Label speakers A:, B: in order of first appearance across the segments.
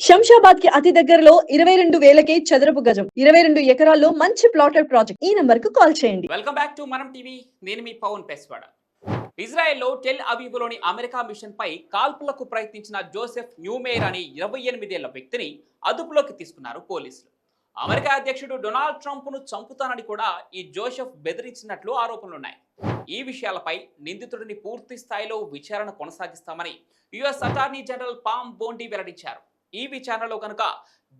A: శంషాబాద్కి అతి దగ్గరలో ఇరవై రెండు వేలకే చదరపు గజం ఇరవై రెండు ఎకరాల్లో మంచి ప్లాటెడ్ ప్రాజెక్ట్. ఈ నంబర్కు కాల్ చేయండి.
B: Welcome back to Manam TV నేను మీ పవన్ పెస్వాడ. ఇజ్రాయెల్లో టెల్ అవీవ్లోని అమెరికా మిషన్ పై కాల్పులకు ప్రయత్నించిన జోసెఫ్ న్యూమేర్ అనే ఇరవై ఎనిమిదేళ్ళ వ్యక్తిని అదుపులోకి తీసుకున్నారు పోలీసులు. అమెరికా అధ్యక్షుడు డొనాల్డ్ ట్రంప్ను చంపుతానని కూడా ఈ జోసెఫ్ బెదిరించినట్లు ఆరోపణలున్నాయి ఈ విషయాలపై నిందితుడిని పూర్తి స్థాయిలో విచారణ కొనసాగిస్తామని US attorney general Pam Bondi వెల్లడించారు. ఈ విచారణలో కనుక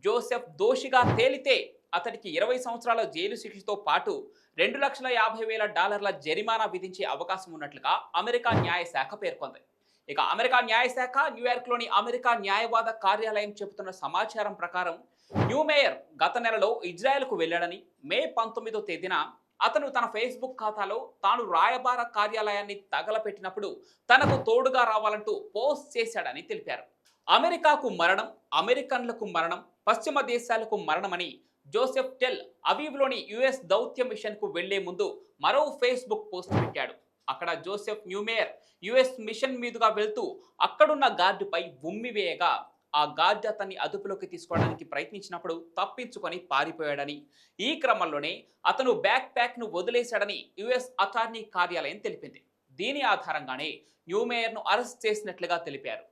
B: జోసెఫ్ దోషిగా తేలితే అతడికి ఇరవై సంవత్సరాల జైలు శిక్షతో పాటు రెండు లక్షల యాభై వేల డాలర్ల జరిమానా విధించే అవకాశం ఉన్నట్లుగా అమెరికా న్యాయశాఖ పేర్కొంది. ఇక అమెరికా న్యాయశాఖ న్యూయార్క్లోని అమెరికా న్యాయవాద కార్యాలయం చెబుతున్న సమాచారం ప్రకారం న్యూ మేయర్ గత నెలలో ఇజ్రాయెల్కు వెళ్ళాడని మే పంతొమ్మిదో తేదీన అతను తన ఫేస్బుక్ ఖాతాలో తాను రాయబార కార్యాలయాన్ని తగలపెట్టినప్పుడు తనకు తోడుగా రావాలంటూ పోస్ట్ చేశాడని తెలిపారు. అమెరికాకు మరణం అమెరికన్లకు మరణం పశ్చిమ దేశాలకు మరణమని జోసెఫ్ టెల్ అవీవ్లోని యుఎస్ దౌత్య మిషన్కు వెళ్ళే ముందు మరో ఫేస్బుక్ పోస్ట్ పెట్టాడు. అక్కడ జోసెఫ్ న్యూమేయర్ యుఎస్ మిషన్ మీదుగా వెళ్తూ అక్కడున్న గార్డుపై ఉమ్మివేయగా ఆ గార్డు అతన్ని అదుపులోకి తీసుకోవడానికి ప్రయత్నించినప్పుడు తప్పించుకొని పారిపోయాడని. ఈ క్రమంలోనే అతను బ్యాక్ ప్యాక్ను వదిలేశాడని యుఎస్ అటార్నీ కార్యాలయం తెలిపింది. దీని ఆధారంగానే న్యూమేయర్ను అరెస్ట్ చేసినట్లుగా తెలిపారు.